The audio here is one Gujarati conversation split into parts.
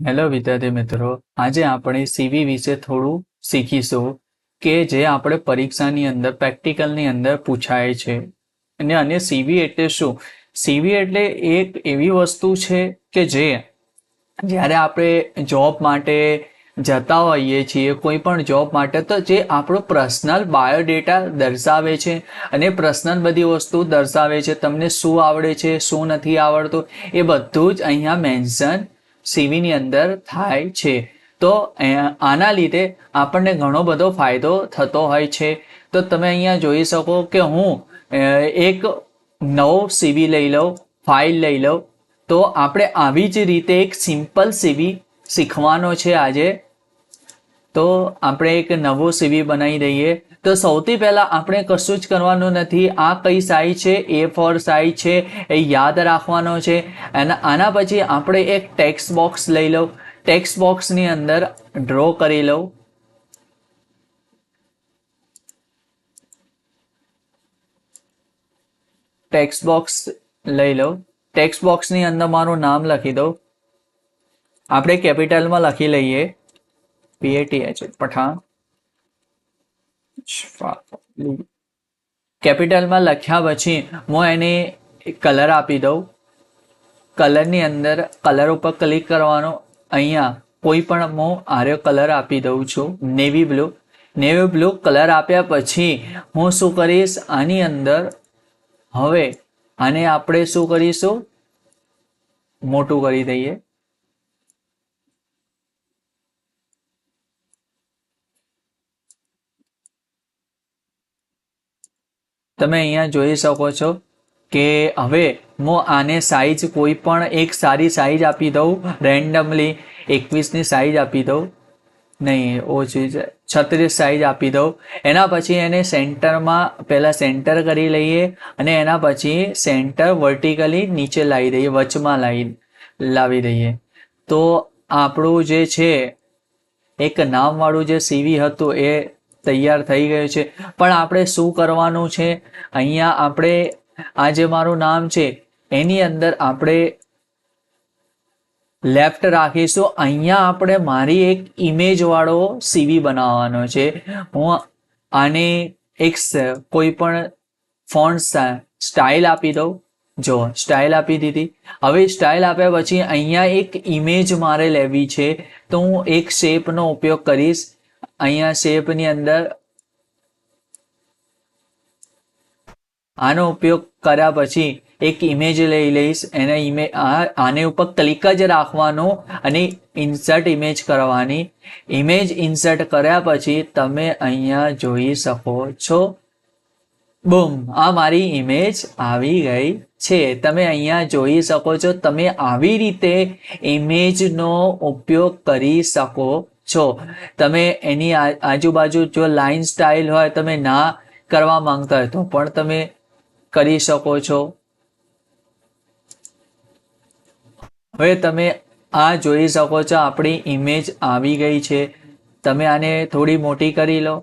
હેલો વિદ્યાર્થી મિત્રો, આજે આપણે સીવી વિશે થોડું શીખીશું કે જે આપણે પરીક્ષાની અંદર, પ્રેક્ટિકલની અંદર પૂછાય છે. અને અને સીવી એટલે શું? સીવી એટલે એક એવી વસ્તુ છે કે જે જ્યારે આપણે જોબ માટે જતા હોઈએ છીએ, કોઈ પણ જોબ માટે, તો જે આપણો પર્સનલ બાયોડેટા દર્શાવે છે અને પર્સનલ બધી વસ્તુ દર્શાવે છે. તમને શું આવડે છે, શું નથી આવડતું, એ બધું જ અહીંયા મેન્શન સીવીની અંદર થાય છે. તો આના લીધે આપણને ઘણો બધો ફાયદો થતો હોય છે. તો તમે અહીંયા જોઈ શકો કે હું એક નવો સીવી લઈ લઉં, ફાઇલ લઈ લઉં. તો આપણે આવી જ રીતે એક સિમ્પલ સીવી શીખવાનો છે આજે. તો આપણે એક નવો સીવી બનાવી દઈએ. તો સૌથી પહેલાં આપણે કશું જ કરવાનું નથી. આ કઈ સાઈ છે? એ ફોર સાઈ છે. એ યાદ રાખવાનો છે. અને આના પછી આપણે એક ટેક્સ્ટ બોક્સ લઈ લઉં. ટેક્સ્ટ બોક્સની અંદર ડ્રો કરી લઉં. ટેક્સ્ટ બોક્સ લઈ લઉં. ટેક્સ્ટ બોક્સની અંદર મારું નામ લખી દઉં. આપણે કેપિટલમાં લખી લઈએ. પીએટીએચ, પઠાણ. કેપિટલમાં લખ્યા પછી હું એને કલર આપી દઉં. કલરની અંદર કલર ઉપર ક્લિક કરવાનો અહીંયા કોઈ પણ હું આર્યો કલર આપી દઉં છું. Navy blue navy blue colour આપ્યા પછી હું શું કરીશ? આની અંદર હવે આને આપણે શું કરીશું? મોટું કરી દઈએ. તમે અહીંયા જોઈ શકો છો કે હવે હું આને સાઈઝ કોઈ પણ એક સારી સાઈઝ આપી દઉં રેન્ડમલી એકવીસની સાઈઝ આપી દઉં. નહીં, ઓછી છત્રીસ સાઈઝ આપી દઉં. એના પછી એને સેન્ટરમાં પહેલાં સેન્ટર કરી લઈએ અને એના પછી સેન્ટર વર્ટિકલી નીચે લાવી દઈએ, વચમાં લાવી લાવી દઈએ. તો આપણું જે છે, એક નામવાળું જે સીવી હતું એ તૈયાર થઈ ગયો છે. પણ આપણે શું કરવાનું છે? અહીંયા આપણે, આ જે મારું નામ છે, એની અંદર આપણે લેફ્ટ રાખીશું. અહીંયા આપણે મારી એક ઇમેજ વાળો સીવી બનાવવાનો છે. હું આને એક કોઈ પણ ફોન્ટ સ્ટાઇલ આપી દઉં. જો સ્ટાઇલ આપી દીધી. હવે સ્ટાઇલ આપ્યા પછી અહીંયા એક ઇમેજ મારે લેવી છે. તો હું એક શેપનો ઉપયોગ કરીશ. અહીંયા શેપની અંદર આનો ઉપયોગ કર્યા પછી એક ઇમેજ લઈ લઈશ. એને ઇમેજ આને ઉપર ક્લિક જ રાખવાનો અને ઇન્સર્ટ ઇમેજ કરવાની. ઇમેજ ઇન્સર્ટ કર્યા પછી તમે અહીંયા જોઈ શકો છો. બૂમ આ મારી ઇમેજ આવી ગઈ છે. તમે અહીંયા જોઈ શકો છો. તમે આવી રીતે ઇમેજનો ઉપયોગ કરી શકો છો. તમે એની આજુબાજુ જો લાઇન સ્ટાઇલ હોય, તમે ના કરવા માંગતા હોય તો પણ તમે કરી શકો છો. હવે તમે આ જોઈ શકો છો, આપણી ઇમેજ આવી ગઈ છે. તમે આને થોડી મોટી કરી લો,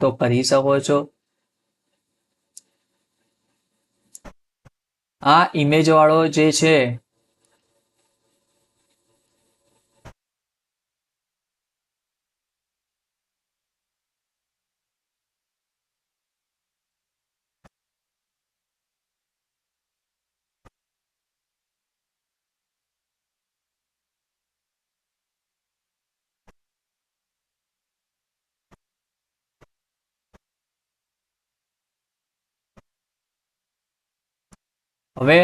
તો કરી શકો છો. આ ઇમેજ વાળો જે છે હવે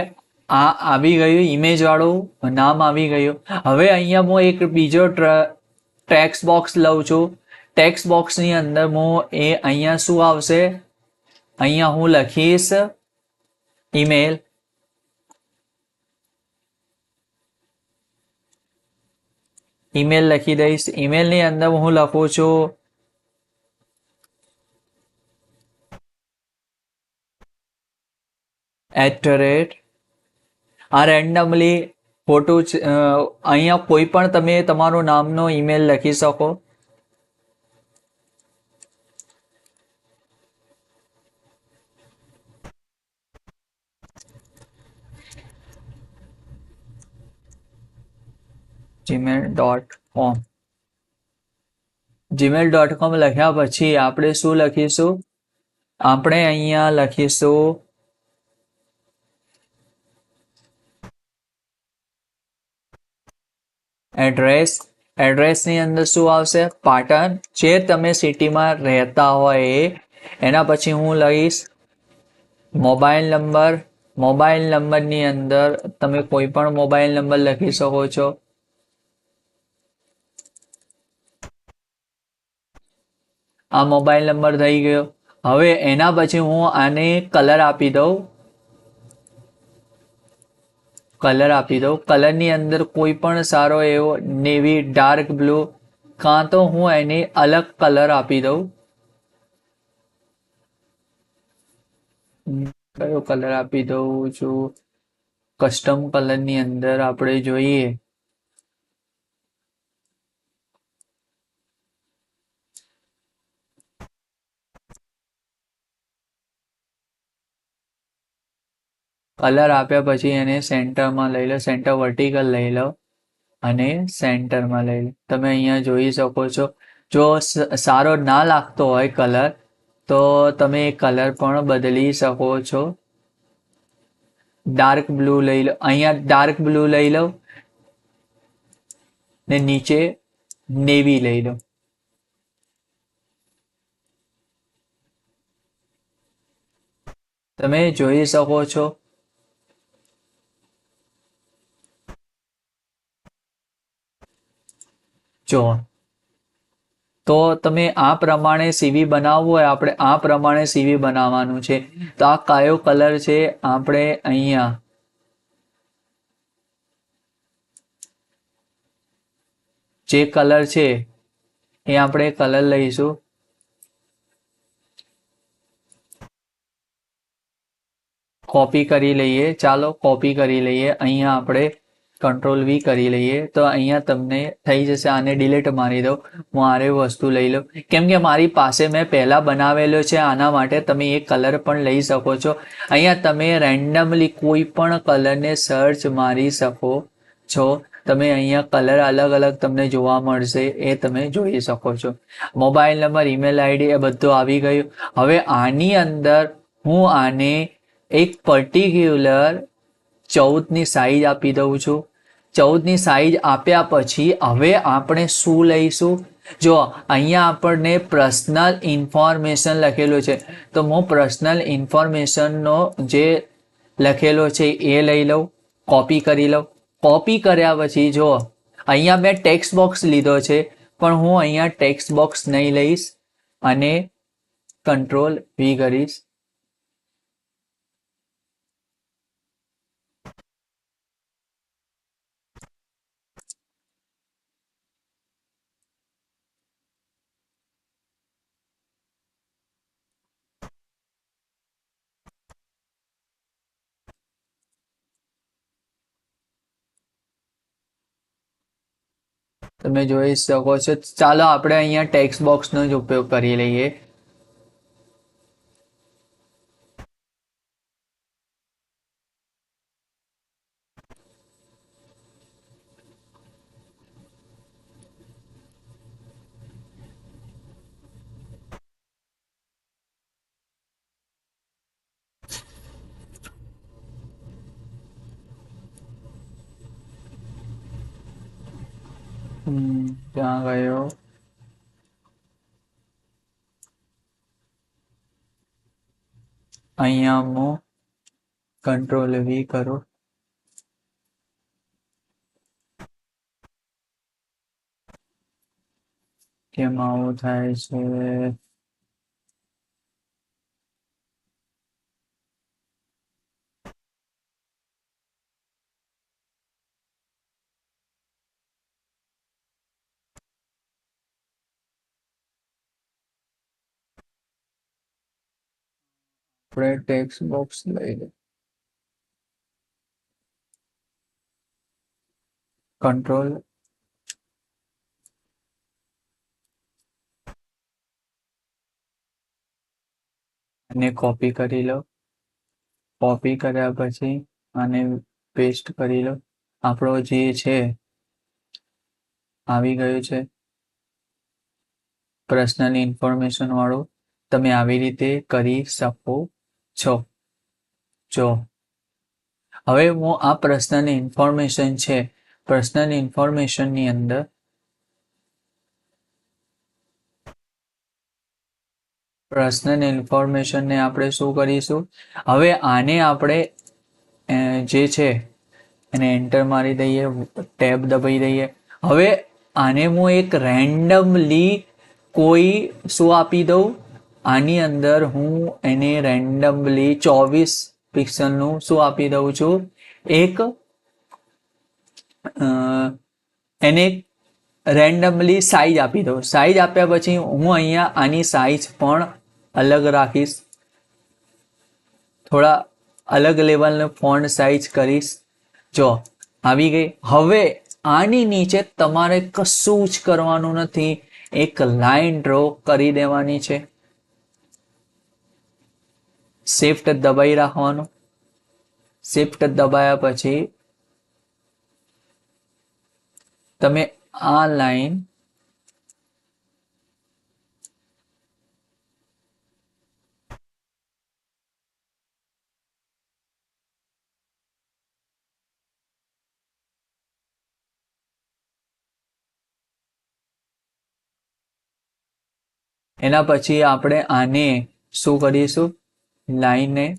આ આવી ગયું ઇમેજ વાળું નામ આવી ગયું. હવે અહીંયા હું એક બીજો ટેક્સ બોક્સ લઉં છું. ટેક્સ બોક્સની અંદર હું એ અહીંયા શું આવશે? અહીંયા હું લખીશ ઈમેલ ઈમેલ લખી દઈશ. ઈમેલની અંદર હું લખું છું એટ ધ રેટ આ રેન્ડમલી ફોટો અહીંયા કોઈ પણ તમે તમારું નામનો ઈમેલ લખી શકો. Gmail dot com Gmail dot com લખ્યા પછી આપણે શું લખીશું? આપણે અહીંયા લખીશું એડ્રેસ એડ્રેસની અંદર શું આવશે? પાટણ જે તમે સિટીમાં રહેતા હોય એ. એના પછી હું લઈશ મોબાઈલ નંબર મોબાઈલ નંબરની અંદર તમે કોઈ પણ મોબાઈલ નંબર લખી શકો છો. આ મોબાઈલ નંબર થઈ ગયો. હવે એના પછી હું આને કલર આપી દઉં. કલર આપી દઉં. કલરની અંદર કોઈ પણ સારો એવો નેવી ડાર્ક બ્લુ કાં તો હું એને અલગ કલર આપી દઉં. કયો કલર આપી દઉં છું? કસ્ટમ કલરની અંદર આપણે જોઈએ. કલર આપ્યા પછી એને સેન્ટરમાં લઈ લો સેન્ટર વર્ટિકલ લઈ લો અને સેન્ટરમાં લઈ લો. તમે અહીંયા જોઈ શકો છો. જો સારો ના લાગતો હોય કલર તો તમે એ કલર પણ બદલી શકો છો. ડાર્ક બ્લુ લઈ લો. અહીંયા ડાર્ક બ્લુ લઈ લો ને નીચે નેવી લઈ લો. તમે જોઈ શકો છો જો. તો તમે આ પ્રમાણે સીવી બનાવવું હોય, આપણે આ પ્રમાણે સીવી બનાવવાનું છે. તો આ કયો કલર છે આપણે અહીંયા. જે કલર છે એ આપણે કલર લઈશું. કોપી કરી લઈએ. ચાલો કોપી કરી લઈએ. અહીંયા આપણે કંટ્રોલ વી કરી લઈએ, તો અહીંયા તમને થઈ જશે, આને ડિલીટ મારી દો. હું આરે વસ્તુ લઈ લઉં. કેમ કે મારી પાસે મેં પહેલાં બનાવેલો છે, આના માટે તમે એ કલર પણ લઈ શકો છો. અહીંયા તમે રેન્ડમલી કોઈ પણ કલરને સર્ચ મારી શકો છો. તમે અહીંયા કલર અલગ અલગ તમને જોવા મળશે, એ તમે જોઈ શકો છો. મોબાઈલ નંબર ઈમેલ આઈડી એ બધું આવી ગયું. હવે આની અંદર હું આને એક પર્ટિક્યુલર ચૌદની સાઈઝ આપી દઉં છું. ચૌદની સાઈઝ આપ્યા પછી હવે આપણે શું લઈશું? જો અહીંયા આપણને પર્સનલ ઇન્ફોર્મેશન લખેલું છે, તો હું પર્સનલ ઇન્ફોર્મેશનનો જે લખેલો છે એ લઈ લઉં કોપી કરી લઉં. કોપી કર્યા પછી જો અહીંયા મેં ટેક્સ્ટ બોક્સ લીધો છે, પણ હું અહીંયા ટેક્સ્ટ બોક્સ નહીં લઈશ અને કંટ્રોલ વી કરીશ. તમે જોઈ શકો છો. ચાલો આપણે અહીંયા ટેક્સ્ટ બોક્સનો જ ઉપયોગ કરી લઈએ. ત્યાં ગયો. અહીંયા હું કંટ્રોલ વી કરો. કેમ આવું થાય છે? આપણે ટેક્સ બોક્સ લઈ લે કંટ્રોલ અને કોપી કરી લો. કોપી કર્યા પછી અને પેસ્ટ કરી લો. આપણો જે છે, આવી ગયું છે. પર્સનલ ઇન્ફોર્મેશન વાળો, તમે આવી રીતે કરી શકો છો. જો. હવે હું આ પ્રશ્નની ઇન્ફોર્મેશન છે. પર્સનલ ઇન્ફોર્મેશનની અંદર પર્સનલ ઇન્ફોર્મેશનને આપણે શું કરીશું? હવે આને આપણે જે છે, એને એન્ટર મારી દઈએ, ટેબ દબાઈ દઈએ. હવે આને હું એક રેન્ડમલી કોઈ શું આપી દઉં? આની અંદર હું એને રેન્ડમલી ચોવીસ પિક્સલનું શું આપી દઉં છું? એક એને રેન્ડમલી સાઇઝ આપી દઉં. સાઇઝ આપ્યા પછી હું અહીંયા આની સાઇઝ પણ અલગ રાખીશ. થોડા અલગ લેવલનું ફોન્ટ સાઇઝ કરીશ. જો, આવી ગઈ. હવે આની નીચે તમારે કશું જ કરવાનું નથી. એક લાઈન ડ્રો કરી દેવાની છે. શિફ્ટ દબાઈ રાખવાનું. શિફ્ટ દબાયા પછી તમે આ લાઈન એના પછી આપણે આને શું કરીશું? લાઈનને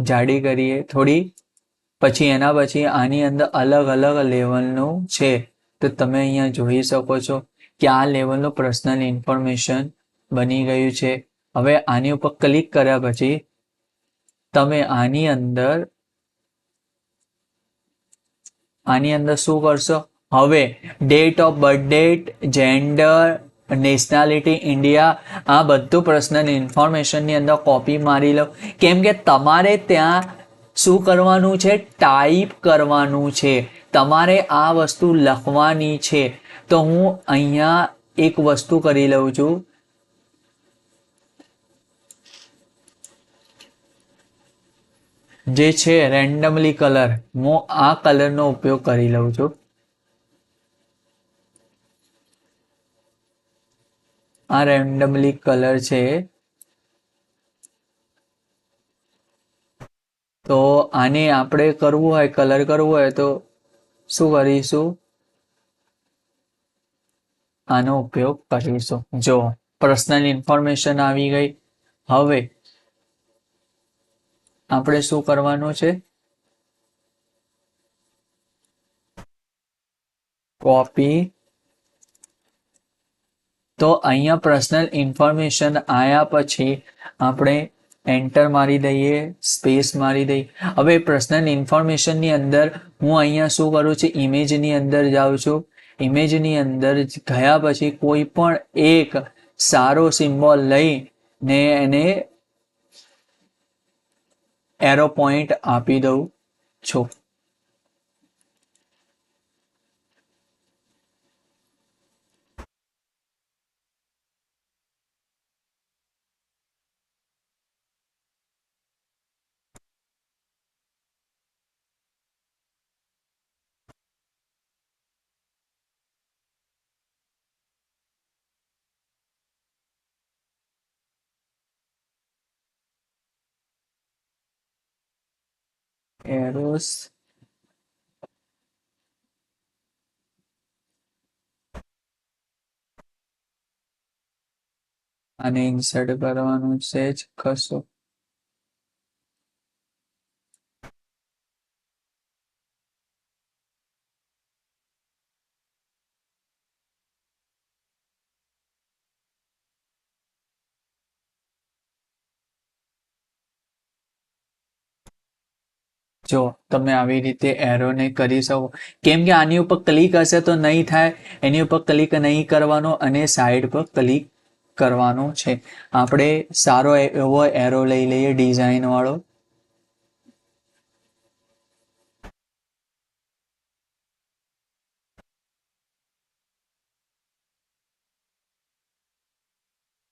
જાડી કરીએ. થોડી પછી, એના પછી આની અંદર અલગ અલગ લેવલનું છે. તો તમે અહીંયા જોઈ શકો છો કે આ લેવલનું પર્સનલ ઇન્ફોર્મેશન બની ગયું છે. હવે આની ઉપર ક્લિક કર્યા પછી તમે આની અંદર આની અંદર શું કરશો? હવે date of birth date gender nationality India આ બધું પર્સનલ ઇન્ફોર્મેશનની અંદર કોપી મારી લો. કેમ કે તમારે ત્યાં શું કરવાનું છે? ટાઈપ કરવાનું છે. તમારે આ વસ્તુ લખવાની છે. તો હું અહીંયા એક વસ્તુ કરી લઉં છું. જે છે રેન્ડમલી કલર હું આ કલરનો ઉપયોગ કરી લઉં છું. આ રેન્ડમલી કલર છે. તો આને આપણે કરવું હોય કલર કરવું હોય તો શું કરીશું? આનો ઉપયોગ કરીશું. જો પર્સનલ ઇન્ફોર્મેશન આવી ગઈ. હવે આપણે શું કરવાનું છે? કોપી તો અહીંયા પર્સનલ ઇન્ફોર્મેશન આયા પછી આપણે એન્ટર મારી દઈએ સ્પેસ મારી દઈએ. હવે પર્સનલ ઇન્ફોર્મેશનની અંદર હું અહીંયા શું કરું છું? ઇમેજની અંદર જાઉં છું. ઇમેજની અંદર ગયા પછી કોઈ પણ એક સારો સિમ્બોલ લઈને એને એરો પોઈન્ટ આપી દઉં છું. એરોસ અને ઇન્સર્ટ કરવાનું છે જ કશું. જો તમે આવી રીતે એરોને કરી શકો. કેમ કે આની ઉપર ક્લિક હશે તો નહીં થાય. એની ઉપર ક્લિક નહીં કરવાનો અને સાઈડ પર ક્લિક કરવાનો છે. આપણે સારો એવો એરો લઈ લઈએ ડિઝાઇન વાળો.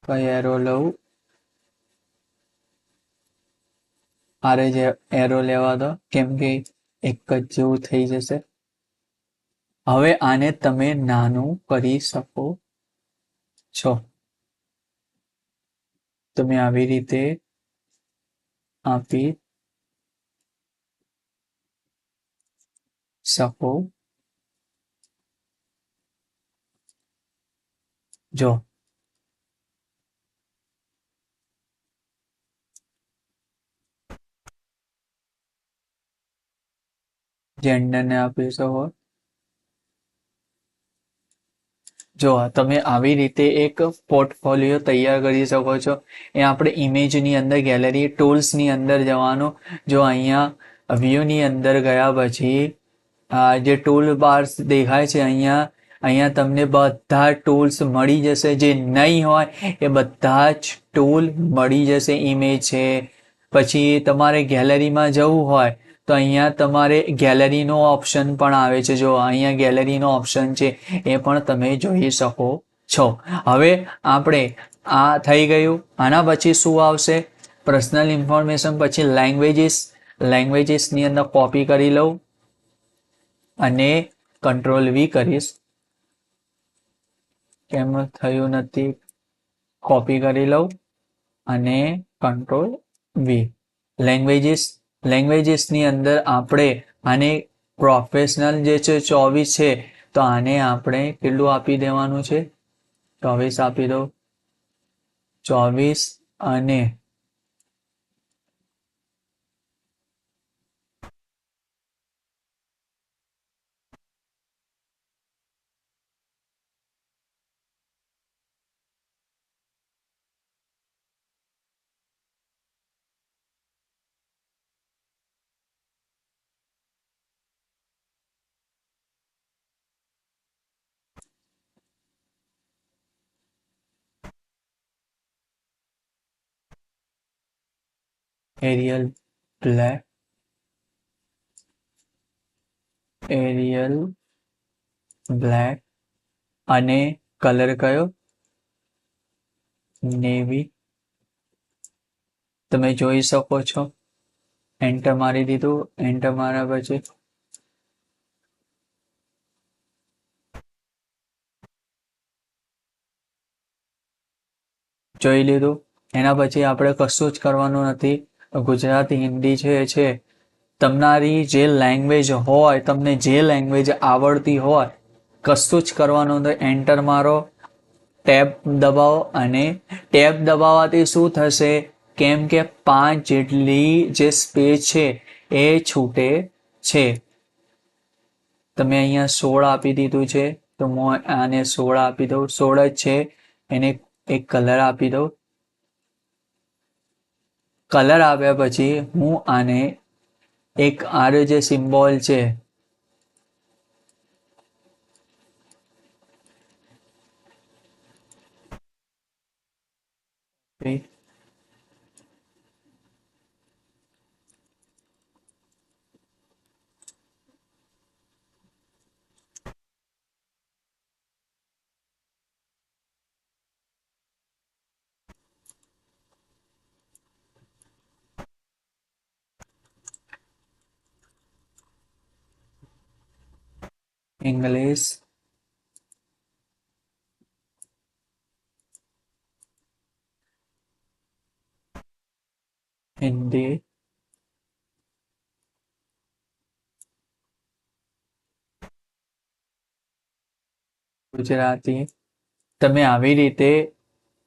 કઈ એરો લઉં? આરે જે એરો લેવા દો, કેમ કે એક જ જેવું થઈ જશે. હવે આને તમે નાનું કરી શકો છો. તમે આવી રીતે આપી શકો. જો જેન્ડરને આપી શકો જો તમે આવી રીતે એક પોર્ટફોલિયો તૈયાર કરી શકો છો. એ આપણે ઇમેજની અંદર ગેલેરી ટૂલ્સની અંદર જવાનું. જો અહીંયા વ્યૂની અંદર ગયા પછી જે ટૂલ બાર્સ દેખાય છે અહીંયા અહીંયા તમને બધા ટૂલ્સ મળી જશે. જે નહીં હોય, એ બધા જ ટૂલ મળી જશે. ઇમેજ છે. પછી તમારે ગેલેરીમાં જવું હોય તો અહીંયા તમારે ગેલેરીનો ઓપ્શન પણ આવે છે. જો અહીંયા ગેલેરીનો ઓપ્શન છે, એ પણ તમે જોઈ શકો છો. હવે આપણે આ થઈ ગયું. આના પછી શું આવશે? પર્સનલ ઇન્ફોર્મેશન પછી લેંગ્વેજીસ લેંગ્વેજીસની અંદર કોપી કરી લઉં અને કંટ્રોલ વી કરીશ. કેમ થયું નથી? કોપી કરી લઉં અને કંટ્રોલ વી લેંગ્વેજીસ લેંગ્વેજીસની અંદર આપણે આને પ્રોફેશનલ જે છે ચોવીસ છે, તો આને આપણે કેટલું આપી દેવાનું છે? ચોવીસ આપી દો ચોવીસ અને એરિયલ બ્લેક એરિયલ બ્લેક અને કલર કયો? નેવી તમે જોઈ શકો છો. એન્ટર મારી દીધું. એન્ટર માર્યા પછી. જોઈ લીધું. એના પછી આપણે કશું જ કરવાનું નથી. ગુજરાતી, હિન્દી છે છે તમારી જે લેંગ્વેજ હોય, તમને જે લેંગ્વેજ આવડતી હોય, કશું જ કરવાનું તો એન્ટર મારો, ટેબ દબાવો અને ટેબ દબાવવાથી શું થશે? કેમ કે પાંચ જેટલી જે સ્પેસ છે, એ છૂટે છે. તમે અહીંયા સોળ આપી દીધું છે, તો હું આને સોળ આપી દઉં. સોળ જ છે, એને એક કલર આપી દઉં. કલર આવ્યા પછી હું આને એક આર જે સિમ્બોલ છે ઇંગ્લિશ hindi ગુજરાતી. તમે આવી રીતે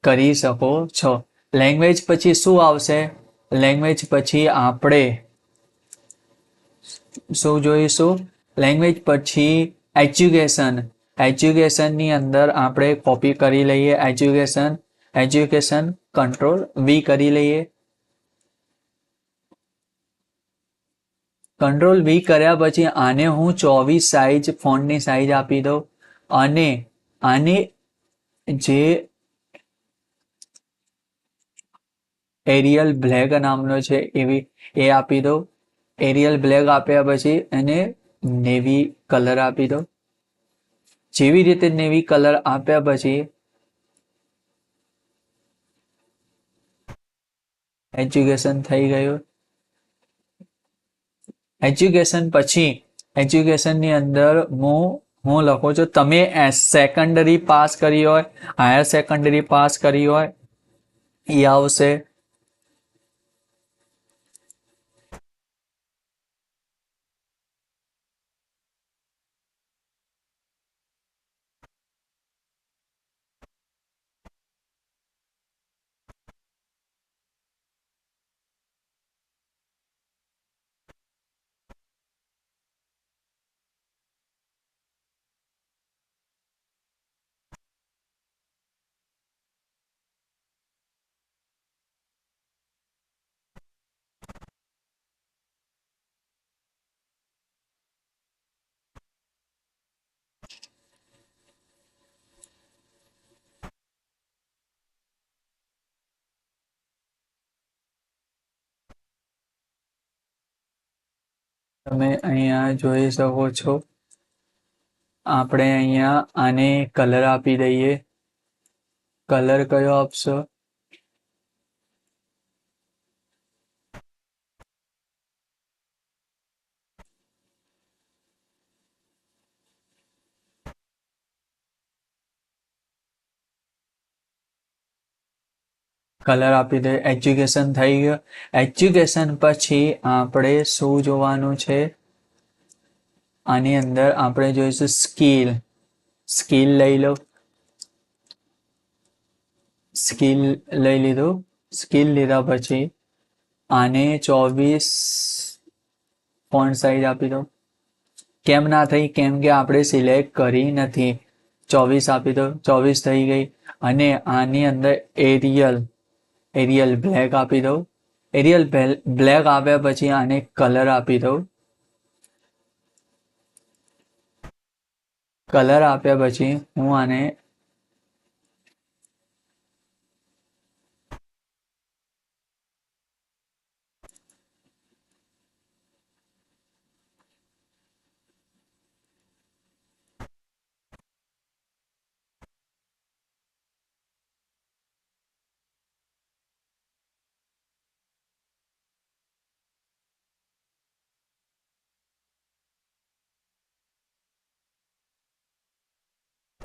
કરી શકો છો. લેંગ્વેજ પછી શું આવશે? લેંગ્વેજ પછી આપણે શું જોઈશું? લેંગ્વેજ પછી એજ્યુકેશન એજ્યુકેશનની અંદર આપણે કોપી કરી લઈએ. એજ્યુકેશન એજ્યુકેશન કંટ્રોલ વી કરી લઈએ. કંટ્રોલ વી કર્યા પછી આને હું ચોવીસ સાઈઝ ફોન્ટની સાઈઝ આપી દઉં. અને આને જે એરિયલ બ્લેક નામનો છે એવી એ આપી દો એરિયલ બ્લેક આપ્યા પછી એને નેવી કલર આપી દો. જેવી રીતે નેવી કલર આપ્યા પછી એજ્યુકેશન થઈ ગયું. એજ્યુકેશન પછી એજ્યુકેશનની અંદર હું હું લખું છું, તમે સેકન્ડરી પાસ કરી હોય હાયર સેકન્ડરી પાસ કરી હોય, એ આવશે. તમે અહીંયા જોઈ શકો છો. આપણે અહીંયા આને કલર આપી દઈએ. કલર કયો આપશો? કલર આપી દે એજ્યુકેશન થઈ ગયું. એજ્યુકેશન પછી આપણે શું જોવાનું છે? આની અંદર આપણે જોઈશું સ્કિલ સ્કિલ લઈ લો. સ્કિલ લઈ લીધું. સ્કિલ લીધા પછી આને ચોવીસ ફોન્ટ સાઈઝ આપી દો. કેમ ના થઈ? કેમ કે આપણે સિલેક્ટ કરી નથી. ચોવીસ આપી દો. ચોવીસ થઈ ગઈ. અને આની અંદર એરિયલ એરિયલ બ્લેક આપી દઉં. એરિયલ બ્લેક આપ્યા પછી આને કલર આપી દઉં. કલર આપ્યા પછી હું આને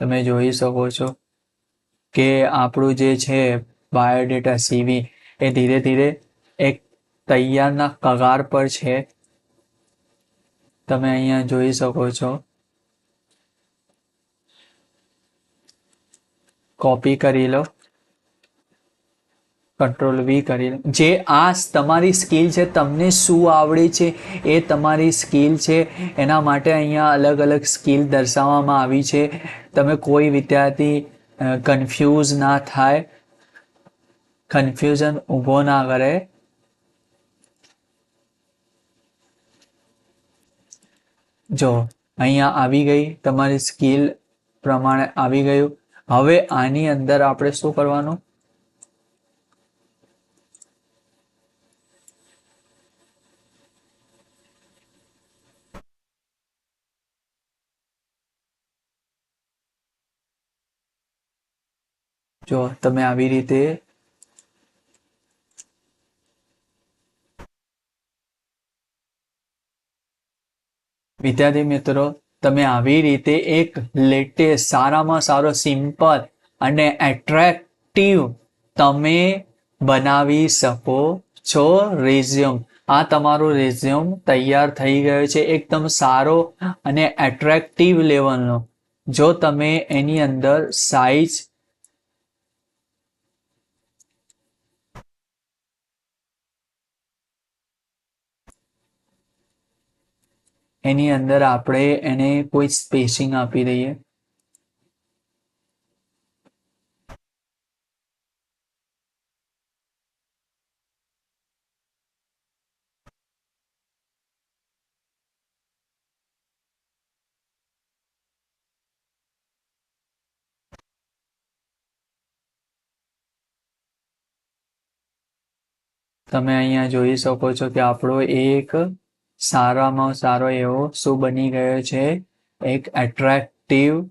તમે જોઈ શકો છો કે આપણું જે છે બાયોડેટા સીવી એ ધીરે ધીરે એક તૈયારના કગાર પર છે. તમે અહીંયા જોઈ શકો છો. કોપી કરી લો. કંટ્રોલ વી કરી જે આ તમારી સ્કિલ છે, તમને શું આવડે છે, એ તમારી સ્કિલ છે, એના માટે અહીંયા અલગ અલગ સ્કિલ દર્શાવવામાં આવી છે. તમે કોઈ વિદ્યાર્થી કન્ફ્યુઝ ના થાય કન્ફ્યુઝન ઊભો ના કરે. જો, અહીંયા આવી ગઈ, તમારી સ્કિલ પ્રમાણે આવી ગયું. હવે આની અંદર આપણે શું કરવાનું? જો તમે આવી રીતે વિદ્યાર્થી મિત્રો, તમે આવી રીતે એક લેટેસ્ટ સારામાં સારો સિમ્પલ અને એટ્રેક્ટિવ તમે બનાવી શકો છો રેઝ્યુમ આ તમારો રેઝ્યુમ તૈયાર થઈ ગયો છે, એકદમ સારો અને એટ્રેક્ટિવ લેવલનો જો તમે એની અંદર સાઈઝ એની અંદર આપણે એને કોઈ સ્પેસિંગ આપી દઈએ. તમે અહીંયા જોઈ શકો છો કે આપણો એક સારામાં સારો એવો શું બની ગયો છે. એક એટ્રેક્ટિવ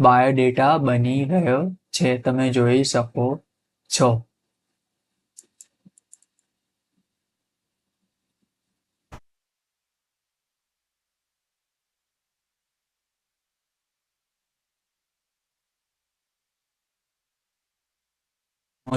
બાયોડેટા બની ગયો છે. તમે જોઈ શકો છો.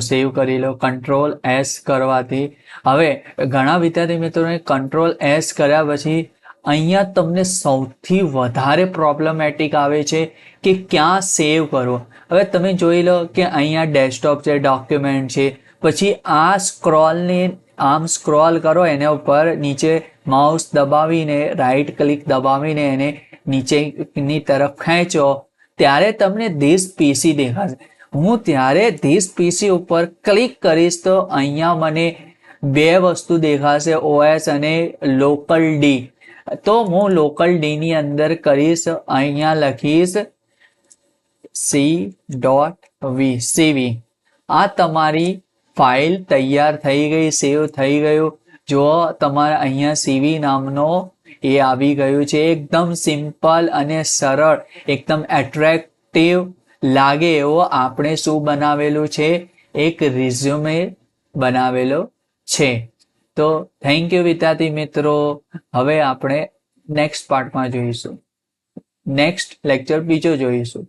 સેવ કરી લો કંટ્રોલ એસ કરવાથી. હવે ઘણા વિદ્યાર્થી મિત્રોને કંટ્રોલ એસ કર્યા પછી અહીંયા તમને સૌથી વધારે પ્રોબ્લેમેટિક આવે છે કે ક્યાં સેવ કરવો. હવે તમે જોઈ લો કે અહીંયા ડેસ્કટોપ છે ડોક્યુમેન્ટ છે, પછી આ સ્ક્રોલને આમ સ્ક્રોલ કરો એના ઉપર નીચે માઉસ દબાવીને રાઈટ ક્લિક દબાવીને એને નીચેની તરફ ખેંચો, ત્યારે તમને ધીસ પીસી દેખાશે. હું ત્યારે ધીસ પીસી ઉપર ક્લિક કરીશ તો અહીંયા મને બે વસ્તુ દેખાશે ઓએસ અને લોકલ ડી તો હું લોકલ ડીની અંદર કરીશ, અહીંયા લખીશ સી ડોટ વી સીવી આ તમારી ફાઇલ તૈયાર થઈ ગઈ સેવ થઈ ગયું. જો તમારા અહીંયા સીવી નામનો એ આવી ગયું છે, એકદમ સિમ્પલ અને સરળ, એકદમ એટ્રેક્ટિવ લાગે એવો આપણે શું બનાવેલું છે? એક રિઝ્યુમે બનાવેલો છે. તો થેન્ક યુ વિદ્યાર્થી મિત્રો. હવે આપણે નેક્સ્ટ પાર્ટમાં જોઈશું. નેક્સ્ટ લેક્ચર બીજો જોઈશું.